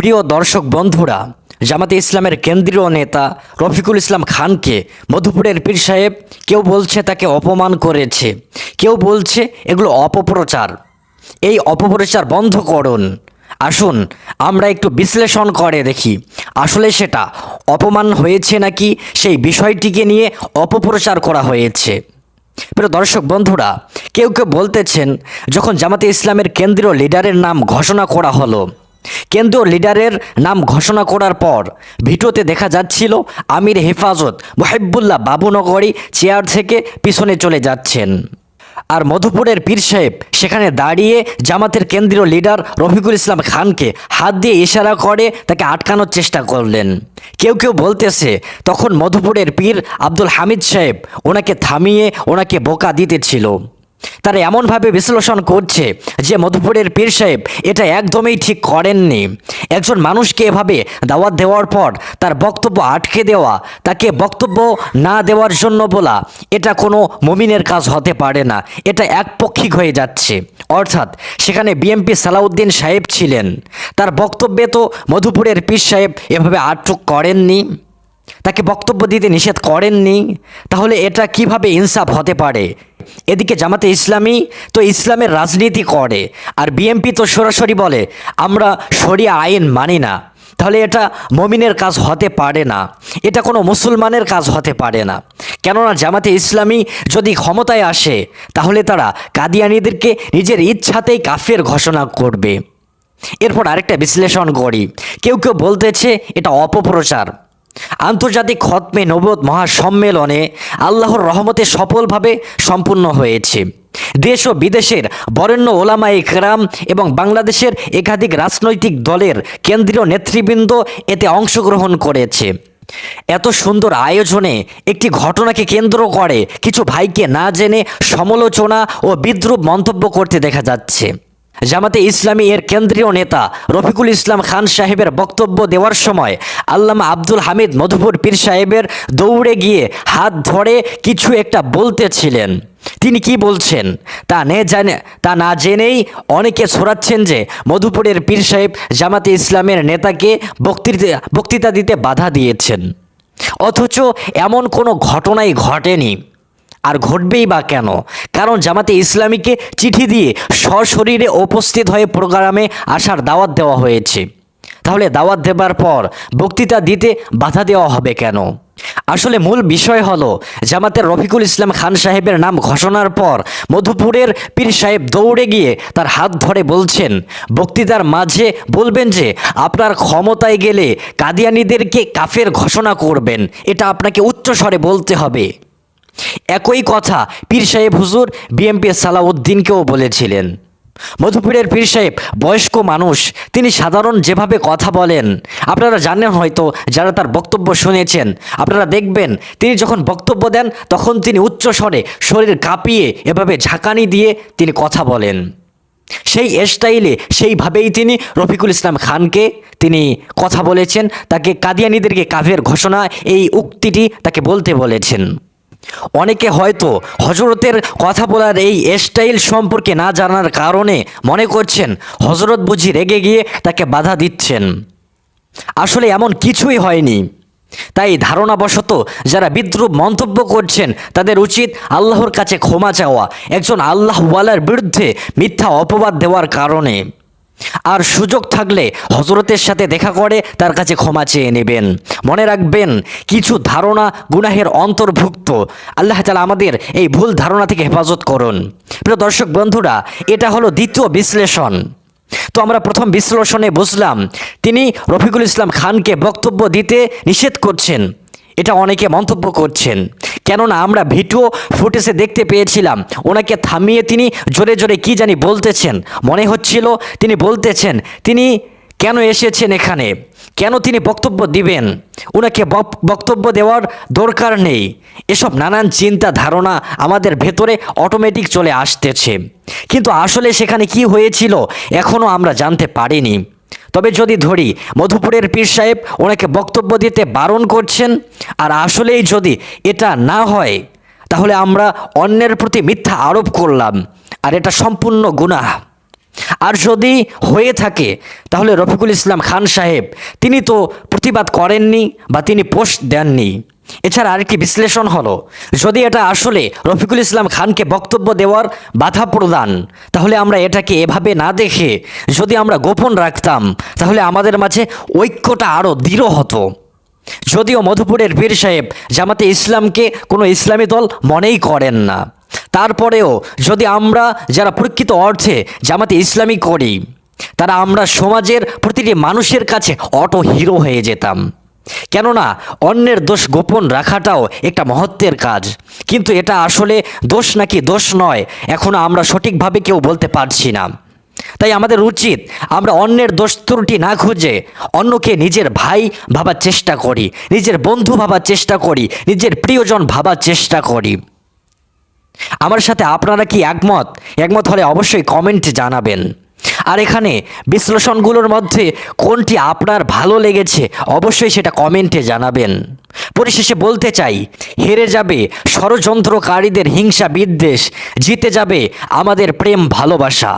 প্রিয় দর্শক বন্ধুরা, জামাতে ইসলামের কেন্দ্রীয় নেতা রফিকুল ইসলাম খানকে মধুপুরের পীর সাহেব কেউ বলছে তাকে অপমান করেছে। কেউ বলছে এগুলো অপপ্রচার। এই অপপ্রচার বন্ধ করুন। আসুন, আমরা একটু বিশ্লেষণ করে দেখি। আসলে সেটা অপমান হয়েছে নাকি সেই বিষয়টিকে নিয়ে অপপ্রচার করা হয়েছে। প্রিয় দর্শক বন্ধুরা, কেউ কেউ বলতেছেন, যখন জামাতে ইসলামের কেন্দ্রীয় লিডারের নাম ঘোষণা করা হলো কেন্দ্রীয় লিডারের নাম ঘোষণা করার পর ভিডিওতে দেখা যাচ্ছিল আমির হেফাজত, মহিবুল্লাহ বাবুনগরী চেয়ার থেকে পিছনে চলে যাচ্ছেন। আর মধুপুরের পীর সাহেব সেখানে দাঁড়িয়ে জামাতের কেন্দ্রীয় লিডার রফিকুল ইসলাম খানকে হাত দিয়ে ইশারা করে তাকে আটকানোর চেষ্টা করলেন। কেউ কেউ বলতেছে, তখন মধুপুরের পীর আব্দুল হামিদ সাহেব ওনাকে থামিয়ে ওনাকে বোকা দিতেছিল। তারা এমনভাবে বিশ্লেষণ করছে যে মধুপুরের পীর সাহেব এটা একদমই ঠিক করেননি। একজন মানুষকে এভাবে দাওয়াত দেওয়ার পর তার বক্তব্য আটকে দেওয়া, তাকে বক্তব্য না দেওয়ার জন্য বলা, এটা কোনো মমিনের কাজ হতে পারে না। এটা একপক্ষিক হয়ে যাচ্ছে। অর্থাৎ সেখানে বিএমপি সালাউদ্দিন সাহেব ছিলেন। তার বক্তব্যে তো মধুপুরের পীর সাহেব এভাবে আটক করেননি। তাকে বক্তব্য দিতে নিষেধ করেননি। তাহলে এটা কীভাবে ইনসাফ হতে পারে? এদিকে জামাতে ইসলামী তো ইসলামের রাজনীতি করে, আর বিএমপি তো সরাসরি বলে, আমরা শরিয়া আইন মানি না। তাহলে এটা মমিনের কাজ হতে পারে না, এটা কোনো মুসলমানের কাজ হতে পারে না। কেননা জামাতে ইসলামী যদি ক্ষমতায় আসে, তাহলে তারা কাদিয়ানিদেরকে নিজের ইচ্ছাতেই কাফের ঘোষণা করবে। এরপর আরেকটা বিশ্লেষণ করি। কেউ কেউ বলতেছে এটা অপপ্রচার। আন্তর্জাতিক খতমে নবদ মহাসম্মেলনে আল্লাহর রহমতে সফলভাবে সম্পূর্ণ হয়েছে। দেশ ও বিদেশের বরেণ্য ওলামা ইকরাম এবং বাংলাদেশের একাধিক রাজনৈতিক দলের কেন্দ্রীয় নেতৃবৃন্দ এতে অংশগ্রহণ করেছে। এত সুন্দর আয়োজনে একটি ঘটনাকে কেন্দ্র করে কিছু ভাইকে না জেনে সমালোচনা ও বিদ্রুপ মন্তব্য করতে দেখা যাচ্ছে। জামাতে ইসলামী এর কেন্দ্রীয় নেতা রফিকুল ইসলাম খান সাহেবের বক্তব্য দেওয়ার সময় আল্লামা আব্দুল হামিদ মধুপুর পীর সাহেবের দৌড়ে গিয়ে হাত ধরে কিছু একটা বলতেছিলেন। তিনি কি বলছেন? তা নে জানে তা না জেনেই অনেকে ছড়াচ্ছেন যে মধুপুরের পীর সাহেব জামাতে ইসলামের নেতাকে বক্তৃতা বক্তৃতা দিতে বাধা দিয়েছেন। অথচ এমন কোনো ঘটনাই ঘটেনি। আর ঘটবেই বা কেন? কারণ জামাতে ইসলামীকে চিঠি দিয়ে সশরীরে উপস্থিত হয়ে প্রোগ্রামে আসার দাওয়াত দেওয়া হয়েছে। তাহলে দাওয়াত দেবার পর বক্তৃতা দিতে বাধা দেওয়া হবে কেন? আসলে মূল বিষয় হলো, জামাতের রফিকুল ইসলাম খান সাহেবের নাম ঘোষণার পর মধুপুরের পীর সাহেব দৌড়ে গিয়ে তার হাত ধরে বলছেন, বক্তৃতার মাঝে বলবেন যে, আপনার ক্ষমতায় গেলে কাদিয়ানিদেরকে কাফের ঘোষণা করবেন। এটা আপনাকে উচ্চস্বরে বলতে হবে। একই কথা পীর সাহেব হুজুর বিএমপি সালাউদ্দিনকেও বলেছিলেন। মধুপুরের পীর সাহেব বয়স্ক মানুষ, তিনি সাধারণ যেভাবে কথা বলেন, আপনারা জানেন হয়তো, যারা তার বক্তব্য শুনেছেন, আপনারা দেখবেন, তিনি যখন বক্তব্য দেন, তখন তিনি উচ্চ স্বরে শরীর কাঁপিয়ে, এভাবে ঝাঁকানি দিয়ে তিনি কথা বলেন। সেই স্টাইলে, সেইভাবেই তিনি রফিকুল ইসলাম খানকে তিনি কথা বলেছেন, তাকে কাদিয়ানিদেরকে কাভের ঘোষণা, এই উক্তিটি তাকে বলতে বলেছেন। অনেকে হয়তো হজরতের কথা বলার এই স্টাইল সম্পর্কে না জানার কারণে মনে করছেন হজরত বুঝি রেগে গিয়ে তাকে বাধা দিচ্ছেন। আসলে এমন কিছুই হয়নি। তাই ধারণাবশত যারা বিদ্রুপ মন্তব্য করছেন তাদের উচিত আল্লাহর কাছে ক্ষমা চাওয়া, একজন আল্লাহওয়ালার বিরুদ্ধে মিথ্যা অপবাদ দেওয়ার কারণে। আর সুযোগ থাকলে হজরতের সাথে দেখা করে তার কাছে ক্ষমা চেয়ে নেবেন। মনে রাখবেন, কিছু ধারণা গুনাহের অন্তর্ভুক্ত। আল্লাহ তালা আমাদের এই ভুল ধারণা থেকে হেফাজত করুন। প্রিয় দর্শক বন্ধুরা, এটা হলো দ্বিতীয় বিশ্লেষণ। তো আমরা প্রথম বিশ্লেষণে বুঝলাম, তিনি রফিকুল ইসলাম খানকে বক্তব্য দিতে নিষেধ করছেন। এটা অনেকে মন্তব্য করছেন। কেননা আমরা ভিডিও ফুটেজে দেখতে পেয়েছিলাম। ওনাকে থামিয়ে তিনি জোরে জোরে কি জানি বলতেছেন। মনে হচ্ছিল তিনি বলতেছেন, তিনি কেন এসেছেন এখানে? কেন তিনি বক্তব্য দিবেন? ওনাকে বক- বক্তব্য দেওয়ার দরকার নেই। এসব নানান চিন্তা ধারণা আমাদের ভেতরে অটোমেটিক চলে আসতেছে। কিন্তু আসলে সেখানে কি হয়েছিল এখনও আমরা জানতে পারিনি। তবে যদি ধরি, মধুপুরের পীর সাহেব ওনাকে বক্তব্য দিতে বারণ করছেন, আর আসলেই যদি এটা না হয়, তাহলে আমরা অন্যের প্রতি মিথ্যা আরোপ করলাম, আর এটা সম্পূর্ণ গুণাহ আর যদি হয়ে থাকে, তাহলে রফিকুল ইসলাম খান সাহেব, তিনি তো প্রতিবাদ করেননি বা তিনি পোস্ট দেননি। এছাড়া আরেকটি বিশ্লেষণ হলো, যদি এটা আসলে রফিকুল ইসলাম খানকে বক্তব্য দেওয়ার বাধা প্রদান, তাহলে আমরা এটাকে এভাবে না দেখে যদি আমরা গোপন রাখতাম, তাহলে আমাদের মাঝে ঐক্যটা আরও দৃঢ় হতো। যদিও মধুপুরের বীর সাহেব জামাতে ইসলামকে কোনো ইসলামী দল মনেই করেন না। তারপরেও যদি আমরা যারা প্রকৃত অর্থে জামাতে ইসলামী করি, তারা আমরা সমাজের প্রতিটি মানুষের কাছে অটো হিরো হয়ে যেতাম। কেননা অন্যের দোষ গোপন রাখাটাও একটা মহত্বের কাজ। কিন্তু এটা আসলে দোষ নাকি দোষ নয় এখনও আমরা সঠিকভাবে কেউ বলতে পারছি না। তাই আমাদের উচিত আমরা অন্যের দোষ ত্রুটি না খুঁজে অন্যকে নিজের ভাই ভাবার চেষ্টা করি, নিজের বন্ধু ভাবার চেষ্টা করি, নিজের প্রিয়জন ভাবার চেষ্টা করি। আমার সাথে আপনারা কি একমত? একমত হলে অবশ্যই কমেন্টে জানাবেন। আর এখানে বিশ্লেষণগুলোর মধ্যে কোনটি আপনার ভালো লেগেছে অবশ্যই সেটা কমেন্টে জানাবেন। পরিশেষে বলতে চাই, হেরে যাবে ষড়যন্ত্রকারীদের হিংসা বিদ্বেষ, জিতে যাবে আমাদের প্রেম ভালোবাসা।